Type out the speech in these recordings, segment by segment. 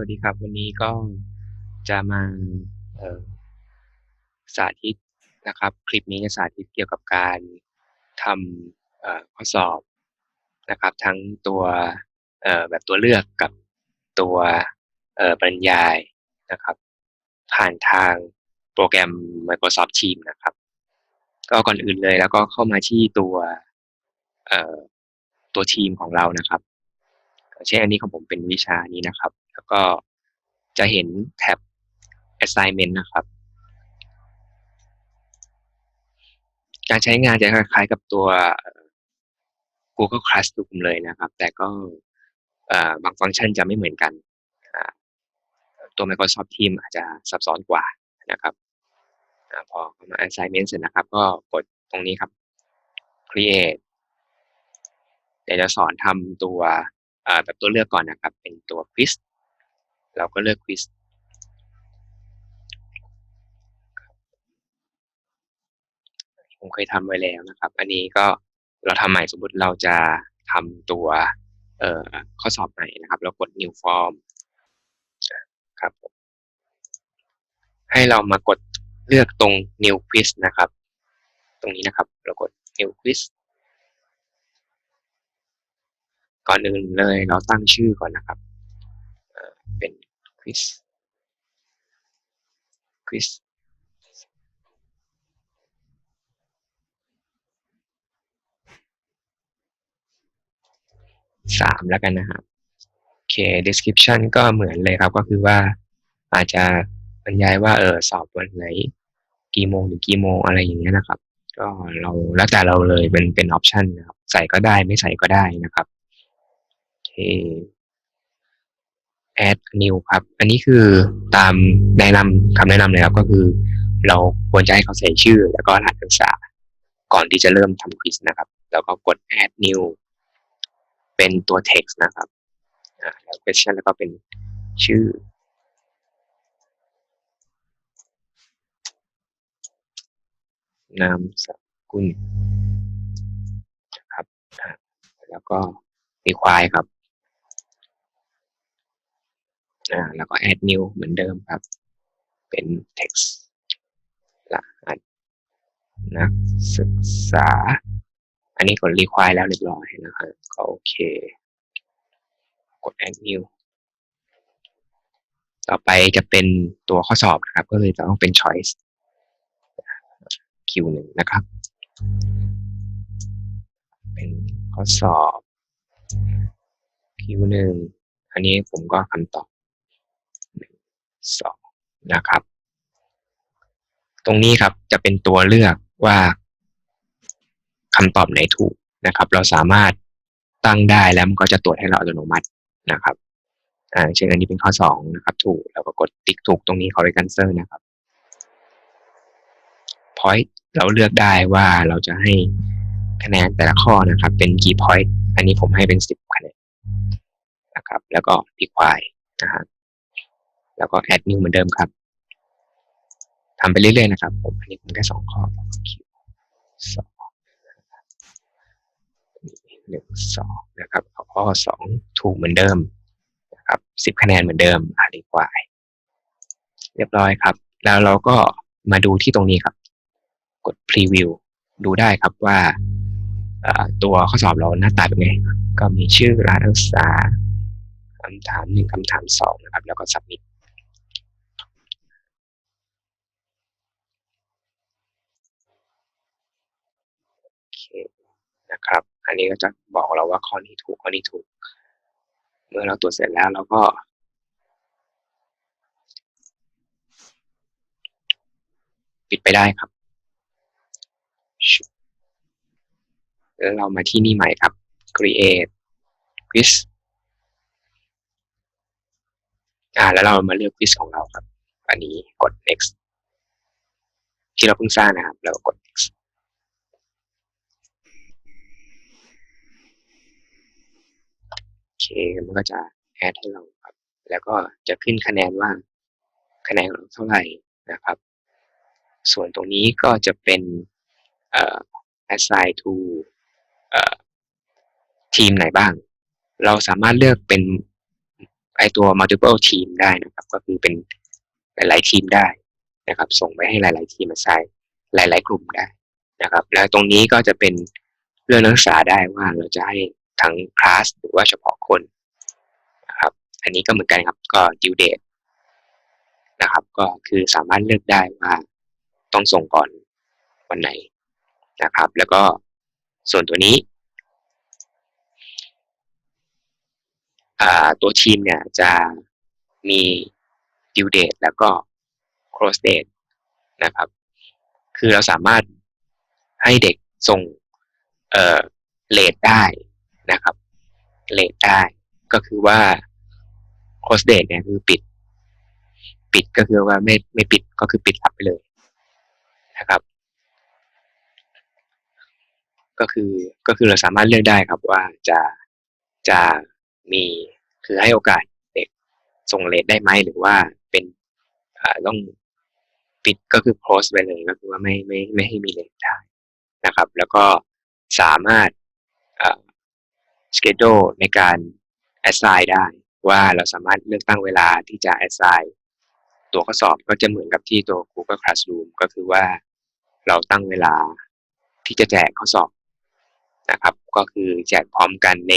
วัสดีครับ วันนี้ก็จะมาสาธิตนะครับ คลิปนี้จะสาธิตเกี่ยวกับการทำข้อสอบนะครับ ทั้งตัวแบบตัวเลือกกับตัวบรรยายนะครับ ผ่านทางโปรแกรม Microsoft Teams นะครับ ก็ก่อนอื่นเลยแล้วก็เข้ามาที่ตัวตัวทีมของเรานะครับเช่นอันนี้ของผมเป็นวิชานี้นะครับ แล้วก็จะเห็นแท็บ assignment นะครับ การใช้งานจะคล้ายๆกับตัว Google Classroom เลยนะครับ แต่ก็บางฟังก์ชันจะไม่เหมือนกัน ตัว Microsoft Teams อาจจะซับซ้อนกว่านะครับอพอมา assignment เสร็จนะครับ ก็กดตรงนี้ครับ create เดี๋ยวจะสอนทำตัวแบบตัวเลือกก่อนนะครับ เป็นตัวควิส เราก็เลือกควิสผมเคยทำไว้แล้วนะครับ อันนี้ก็เราทำใหม่สมมติเราจะทำตัวเอ่อข้อสอบใหม่นะครับ เรากด new form ครับ ให้เรามากดเลือกตรง new quiz นะครับ ตรงนี้นะครับ เรากด new quiz ก่อนอื่นเลยเราตั้งชื่อก่อนนะครับ ควิสควิสสามแล้วกันนะครับโอเค description ก็เหมือนเลยครับก็คือว่าอาจจะบรรยายว่าเออสอบวันไหน กี่โมงถึงกี่โมงอะไรอย่างเงี้ยนะครับ ก็เราแล้วแต่เราเลยเป็นเป็นออปชันนะครับ ใส่ก็ได้ไม่ใส่ก็ได้นะครับ add new ครับ อันนี้คือตามแนะนำคำแนะนำเลยครับ ก็คือ เราควรจะให้เขาใส่ชื่อ แล้วก็รหัสศึกษา ก่อนที่จะเริ่มทำควิสนะครับ แล้วก็กด add new เป็นตัว text นะครับแล้ว question แล้วก็เป็นชื่อนามสกุลนะครับ แล้วก็ require ครับ อ่าแล้วก็ add new เหมือนเดิมครับ เป็น text รหัสนักศึกษา อันนี้กด require แล้วเรียบร้อยนะครับก็โอเค กด add new ต่อไปจะเป็นตัวข้อสอบนะครับ ก็เลยจะต้องเป็น choice Q1 นะครับ เป็นข้อสอบ Q1 อันนี้ผมก็คำตอบ สองนะครับ ตรงนี้ครับจะเป็นตัวเลือกว่าคำตอบไหนถูกนะครับ เราสามารถตั้งได้แล้วมันก็จะตรวจให้เราอัตโนมัตินะครับอ่าเช่นอันนี้เป็นข้อสองนะครับ ถูกเราก็กดติ๊กถูกตรงนี้ correct answer นะครับ point เราเลือกได้ว่าเราจะให้คะแนนแต่ละข้อนะครับ เป็นกี่ point อันนี้ผมให้เป็นสิบคะแนนนะครับ แล้วก็ require นะครับ แล้วก็ add new เหมือนเดิมครับทำไปเรื่อยๆนะครับ ผมอันนี้ผมแค่สองข้อสองหนึ่งสองนะครับข้อสองถูกเหมือนเดิมนะครับสิบคะแนนเหมือนเดิมอ่าดีกว่าเรียบร้อยครับ แล้วเราก็มาดูที่ตรงนี้ครับ กด preview ดูได้ครับว่าตัวข้อสอบเราหน้าตาเป็นไง ก็มีชื่อร้านนักศึกษาคำถามหนึ่งคำถามสองนะครับ แล้วก็ submit นะครับ อันนี้ก็จะบอกเราว่าข้อนี้ถูกข้อนี้ถูก เมื่อเราตรวจเสร็จแล้วเราก็ปิดไปได้ครับ แล้วเรามาที่นี่ใหม่ครับ create quiz อ่าแล้วเรามาเลือก quiz ของเราครับ อันนี้กด next ที่เราเพิ่งสร้างนะครับเรากด next โอเค มันก็จะแอดให้เราครับ แล้วก็จะขึ้นคะแนนว่าคะแนนของเราเท่าไหร่นะครับ ส่วนตรงนี้ก็จะเป็นเอ่อ assign to เอ่อทีมไหนบ้าง เราสามารถเลือกเป็นไอตัว multiple team ได้นะครับ ก็คือเป็นหลาย ๆ ทีมได้นะครับ ส่งไปให้หลาย ๆ ทีมมาใช้หลาย ๆ กลุ่มได้นะครับ แล้วตรงนี้ก็จะเป็นเรื่องนักศึกษาได้ว่าเราจะให้ ทั้งคลาสหรือว่าเฉพาะคนนะครับ อันนี้ก็เหมือนกันครับก็ due date นะครับ ก็คือสามารถเลือกได้ว่าต้องส่งก่อนวันไหนนะครับ แล้วก็ส่วนตัวนี้ตัวทีมเนี่ยจะมี due date แล้วก็ close date นะครับ คือเราสามารถให้เด็กส่งเอ่อเลทได้ นะครับเลทได้ ก็คือว่า close date เนี่ยคือปิด ปิดก็คือว่าไม่ไม่ปิดก็คือปิดรับไปเลยนะครับ ก็คือก็คือเราสามารถเลือกได้ครับว่าจะจะมีคือให้โอกาสเด็กส่งเลทได้ไหมหรือว่าเป็นต้องปิดก็คือ close ไปเลยก็คือว่าไม่ไม่ไม่ให้มีเลทได้นะครับ แล้วก็สามารถ s c h e d u l ในการ assign ได้ ว่าเราสามารถเลือกตั้งเวลาที่จะ assign ตัวข้อสอบก็จะเหมือนกับที่ตัว Google Classroom ก็คือว่าเราตั้งเวลาที่จะแจกข้อสอบนะครับ ก็คือแจกพร้อมกันใน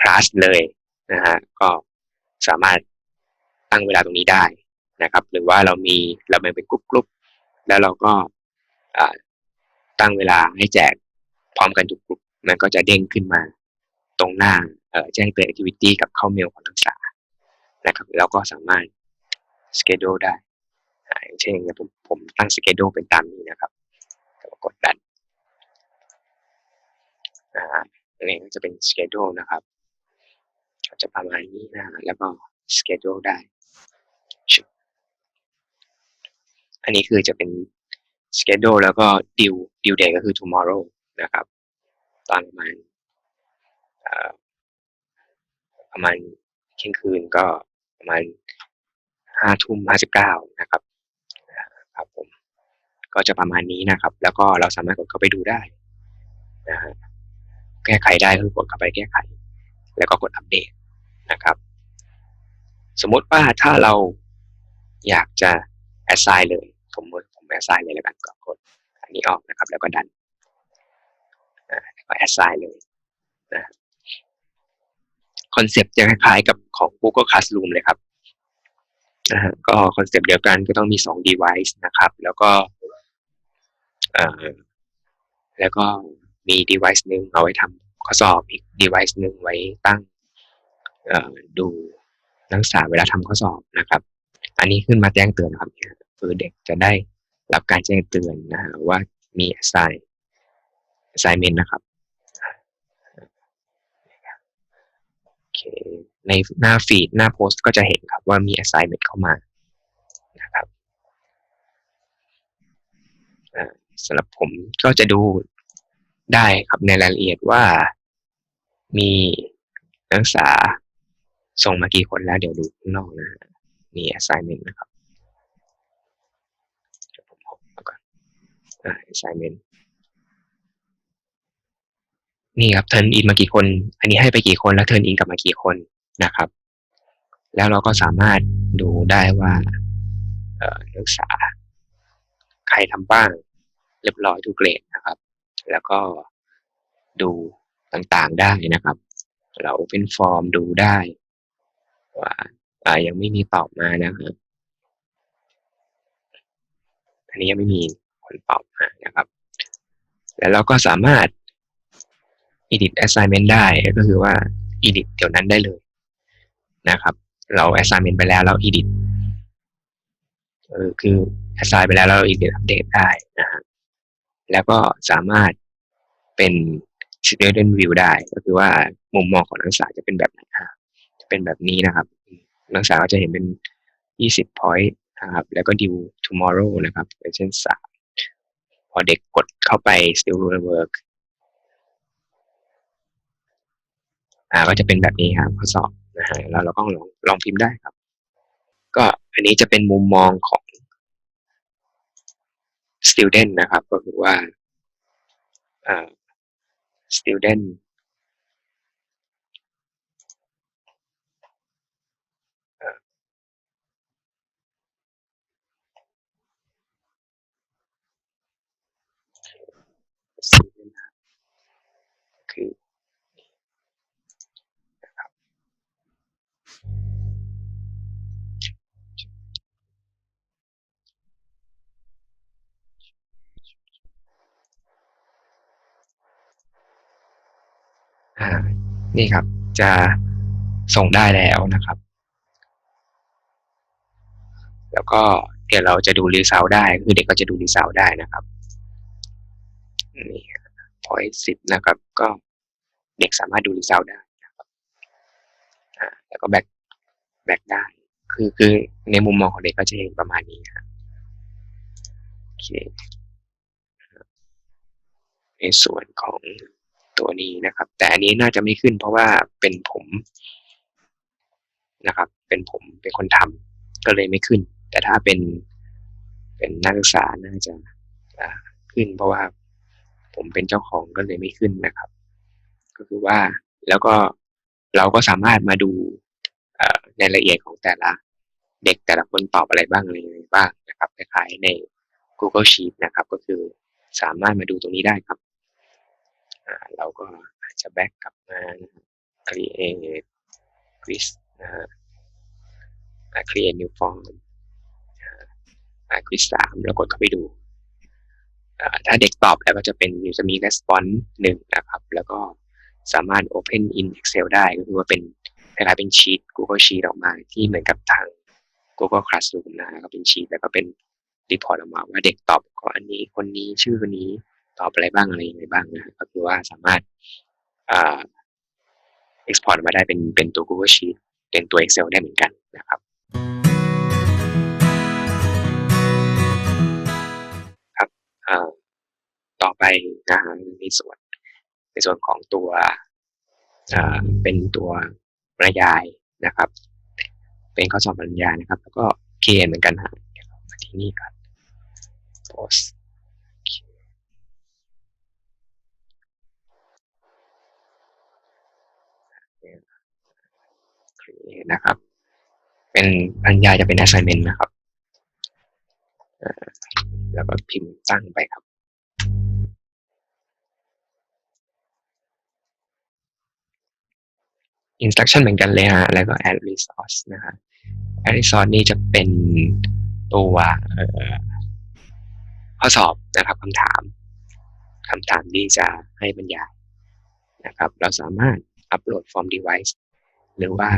คลาสเลยนะฮะก็สามารถตั้งเวลาตรงนี้ได้นะครับ หรือว่าเรามีเราแบ่งเป็นกลุ่มๆแล้วเราก็ตั้งเวลาให้แจกพร้อมกันทุกกลุ่มมันก็จะเด้งขึ้นมา ตรงหน้าแจ้งเตือน activity กับเข้าเมลของนักศึกษานะครับแล้วก็สามารถ schedule ได้อย่างเช่นผมผมตั้ง schedule เป็นตามนี้นะครับกดดันอ่าอันนี้จะเป็น schedule นะครับจะประมาณนี้นะแล้วก็ schedule ได้ อันนี้คือจะเป็น schedule แล้วก็ due due day ก็คือ tomorrow นะครับ ตอนประมาณ ประมาณเที่ยงคืนก็ประมาณห้าทุ่มห้าสิบเก้านะครับครับผมก็จะประมาณนี้นะครับ แล้วก็เราสามารถกดเข้าไปดูได้นะฮะแก้ไขได้คือกดเข้าไปแก้ไข แล้วก็กดอัปเดตนะครับ สมมติว่าถ้าเราอยากจะ assign เลยผมผม assign เลยแล้วกันก็กดอันนี้ออกนะครับ แล้วก็ดันแล้วก็ assign เลยนะ คอนเซปต์จะคล้ายๆกับของ Google Classroom เลยครับนะฮะก็คอนเซปต์เดียวกันก็ต้องมี2 device นะครับ แล้วก็แล้วก็มี device หนึ่งเอาไว้ทำข้อสอบอีก device หนึ่งไว้ตั้งดูนักศึกษาเวลาทำข้อสอบนะครับ อันนี้ขึ้นมาแจ้งเตือนครับคือเด็กจะได้รับการแจ้งเตือนนะว่ามี assign assignment นะครับโอ เคในหน้าฟีดหน้าโพสต์ก็จะเห็นครับว่ามี assignment เข้ามานะครับสำหรับผมก็จะดูได้ครับในรายละเอียดว่ามีนักศึกษาส่งมากี่คนแล้วเดี๋ยวดูข้างนอกนะมี assignment นะครับเดี๋ยวผมหกก่อน assignment นี่ครับเทิร์นอินมากี่คน อันนี้ให้ไปกี่คนแล้วเทิร์นอินกลับมากี่คนนะครับ แล้วเราก็สามารถดูได้ว่าเอ่อนักศึกษาใครทำบ้างเรียบร้อยทุกเกรดนะครับ แล้วก็ดูต่างๆได้นะครับ เราเป็นฟอร์มดูได้ว่าอ่ายังไม่มีตอบมานะครับอันนี้ยังไม่มีคนตอบมานะครับ แล้วเราก็สามารถ edit assignment ได้ก็คือว่า edit เดี๋ยวนั้นได้เลยนะครับ เรา assignment ไปแล้วเรา edit คือ assign ไปแล้วเรา edit อัปเดตได้นะฮะแล้วก็สามารถเป็น student view ได้ ก็คือว่ามุมมองของนักศึกษาจะเป็นแบบไหนจะเป็นแบบนี้นะครับ นักศึกษาก็จะเห็นเป็น 20 point นะครับ แล้วก็ due tomorrow นะครับเป็นเช่นสามพอเด็กกดเข้าไป still work อ่าก็จะเป็นแบบนี้ครับข้อสอบนะฮะแล้วเราก็ลองลองพิมพ์ได้ครับ ก็อันนี้จะเป็นมุมมองของ student นะครับ ก็คือว่าอ่า student นี่ครับ จะส่งได้แล้วนะครับ แล้วก็เดี๋ยวเราจะดูรีเซลได้คือเด็กก็จะดูรีเซลได้นะครับนี่พอยสิบนะครับ ก็เด็กสามารถดูรีเซลได้นะครับแล้วก็แบ็กแบ็กได้ คือคือในมุมมองของเด็กก็จะเห็นประมาณนี้ครับโอเคในส่วนของ ตัวนี้นะครับ แต่อันนี้น่าจะไม่ขึ้นเพราะว่าเป็นผมนะครับ เป็นผมเป็นคนทำก็เลยไม่ขึ้น แต่ถ้าเป็นเป็นนักศึกษาน่าจะขึ้น เพราะว่าผมเป็นเจ้าของก็เลยไม่ขึ้นนะครับ ก็คือว่าแล้วก็เราก็สามารถมาดูในรายละเอียดของแต่ละเด็กแต่ละคนตอบอะไรบ้างอะไรบ้างนะครับคล้ายๆใน Google Sheet นะครับ ก็คือสามารถมาดูตรงนี้ได้ครับ เราก็อาจจะแบ็กกลับมา create quiz นะฮะ create new form quiz สามแล้วกดเข้าไปดูถ้าเด็กตอบแล้วก็จะเป็นจะมี response หนึ่งนะครับ แล้วก็สามารถ open in Excel ได้ก็คือว่าเป็นคล้ายๆเป็นชีต Google Sheet ออกมาที่เหมือนกับทาง Google Classroom นะก็เป็นชีตแล้วก็เป็นรีพอร์ตออกมาว่าเด็กตอบก่ออันนี้คนนี้ชื่อคนนี้ ตอบอะไรบ้างอะไรยังไงบ้างนะก็คือว่าสามารถเอ่า export มาได้เป็นเป็นตัว Google Sheet เป็นตัว Excel ได้เหมือนกันนะครับครับต่อไปนะฮะในส่วนในส่วนของตัวเป็นตัวบรรยายนะครับ เป็นข้อสอบบรรยายนะครับ แล้วก็เขียนเหมือนกันฮะมาที่นี่ครับ post นะครับ เป็นปัญญาจะเป็น assignment นะครับแล้วก็พิมพ์ตั้งไปครับ instruction เหมือนกันเลยฮะ แล้วก็ add resource นะฮะ add resource นี่จะเป็นตัวข้อสอบนะครับคำถามคำถามที่จะให้บรรยายนะครับ เราสามารถอัปโหลด from device หรือว่า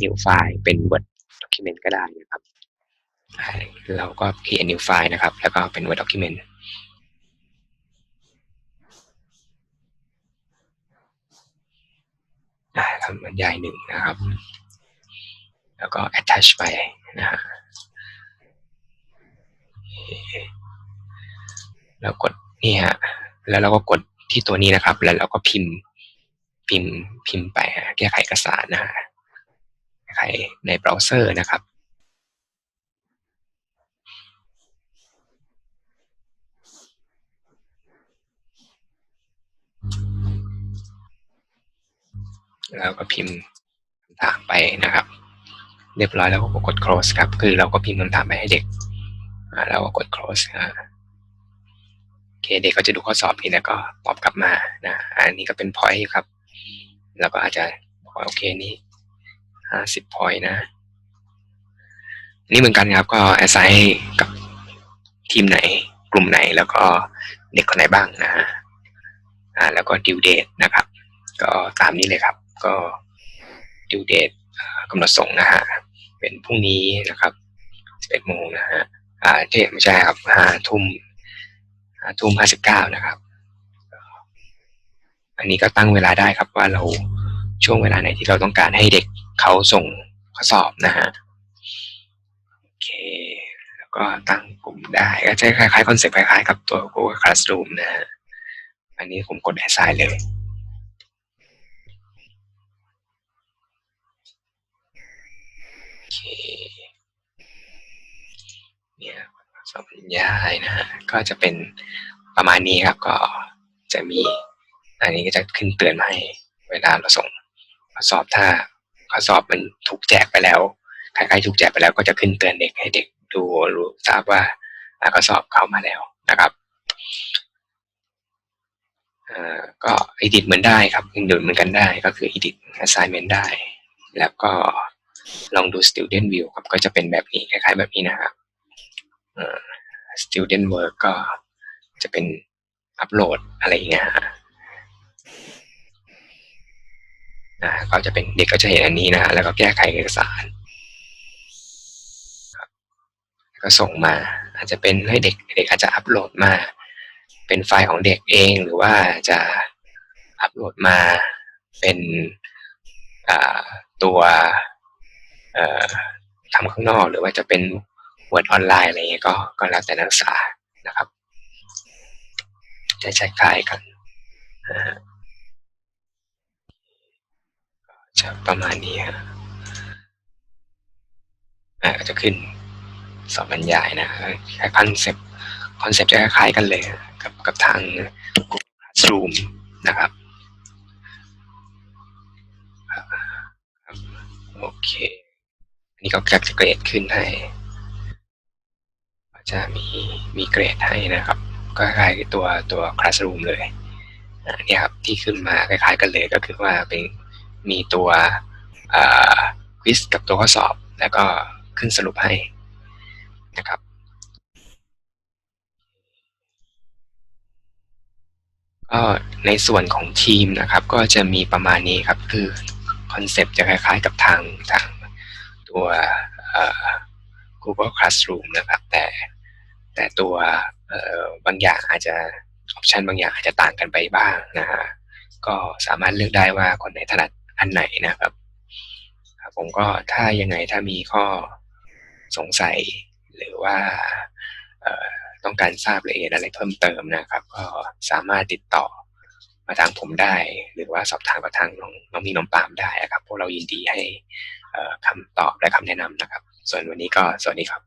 new file เป็น Word document ก็ได้นะครับ เราก็ create new file นะครับ แล้วก็เป็น Word document คำบรรยายหนึ่งนะครับ แล้วก็ attach ไปนะฮะแล้วกดนี่ฮะ แล้วเราก็กดที่ตัวนี้นะครับ แล้วเราก็พิมพ์พิมพ์พิมพ์ไปแก้ไขเอกสารนะฮะ ไขในเบราว์เซอร์นะครับ แล้วก็พิมพ์คำถามไปนะครับ เรียบร้อยแล้วก็กด close ครับ คือเราก็พิมพ์คำถามไปให้เด็กแล้วก็กด close โอเคเด็กก็จะดูข้อสอบนี้แล้วก็ตอบกลับมานะอันนี้ก็เป็น point ครับ แล้วก็อาจจะบอกโอเคนี่ ห้าสิบ point นะ นี่เหมือนกันครับ ก็ assign กับทีมไหน กลุ่มไหนแล้วก็เด็กคนไหนบ้างนะฮะอ่า แล้วก็ due date นะครับ ก็ตามนี้เลยครับ ก็ due date กำหนดส่งนะฮะเป็นพรุ่งนี้นะครับ11โมงนะฮะอ่าเที่ไม่ใช่ครับห้าทุ่มห้าทุ่มห้าสิบเก้านะครับ อันนี้ก็ตั้งเวลาได้ครับว่าเราช่วงเวลาไหนที่เราต้องการให้เด็ก เขาส่งข้อสอบนะฮะโอเคแล้วก็ตั้งกลุ่มได้ก็จะคล้ายๆคอนเซ็ปต์คล้ายๆ กับตัว Google Classroom นะฮะอันนี้ผมกด assign เลยโอเคเนี่ยสอบรรยายนะฮะก็จะเป็นประมาณนี้ครับก็จะมีอันนี้ก็จะขึ้นเตือนมาให้เวลาเราส่งข้อสอบถ้า ข้อสอบมันถูกแจกไปแล้วใครๆถูกแจกไปแล้วก็จะขึ้นเตือนเด็กให้เด็กดูรู้ทราบว่าข้อสอบเข้ามาแล้วนะครับก็ edit เหมือนได้ครับดึงเหมือนกันได้ก็คือ edit assignment ได้ แล้วก็ลองดู student view ครับก็จะเป็นแบบนี้คล้ายๆแบบนี้นะครับ student work ก็จะเป็นอัปโหลดอะไรอย่างเงี้ย นะก็จะเป็นเด็กก็จะเห็นอันนี้นะฮะแล้วก็แก้ไขเอกสารก็ส่งมา อาจจะเป็นให้เด็กเด็กอาจจะอัปโหลดมา เป็นไฟล์ของเด็กเองหรือว่าจะอัปโหลดมาเป็นตัวทำข้างนอกหรือว่าจะเป็นวอร์ดออนไลน์อะไรเงี้ยก็ก็แล้วแต่นักศึกษานะครับ จะใช้คล้ายกัน จะประมาณนี้ฮะอ่าจะขึ้นสอบบรรยายนะคล้ายคอนเซปต์คอนเซปต์จะคล้ายกันเลยกับกับทาง Google Classroom นะครับโอเค อันนี้ก็จะเกรดขึ้นให้ จะมีมีเกรดให้นะครับ ก็คล้ายตัวตัว Classroom เลยนี่ครับที่ขึ้นมาคล้ายๆกันเลยก็คือว่าเป็น มีตัวควิสกับตัวข้อสอบ แล้วก็ขึ้นสรุปให้นะครับก็ในส่วนของทีมนะครับ ก็จะมีประมาณนี้ครับ คือคอนเซปต์จะคล้ายๆกับทางทางตัว Google Classroom นะครับ แต่แต่ตัวบางอย่างอาจจะออปชันบางอย่างอาจจะต่างกันไปบ้างนะฮะก็สามารถเลือกได้ว่าคนไหนถนัด อันไหนนะครับผมก็ถ้ายังไงถ้ามีข้อสงสัยหรือว่าต้องการทราบรายละเอียดอะไรเพิ่มเติมนะครับ ก็สามารถติดต่อมาทางผมได้ หรือว่าสอบถามกับทางน้องน้องมีน้องปามได้ครับพวกเรายินดีให้คำตอบและคำแนะนำนะครับ ส่วนวันนี้ก็สวัสดีครับ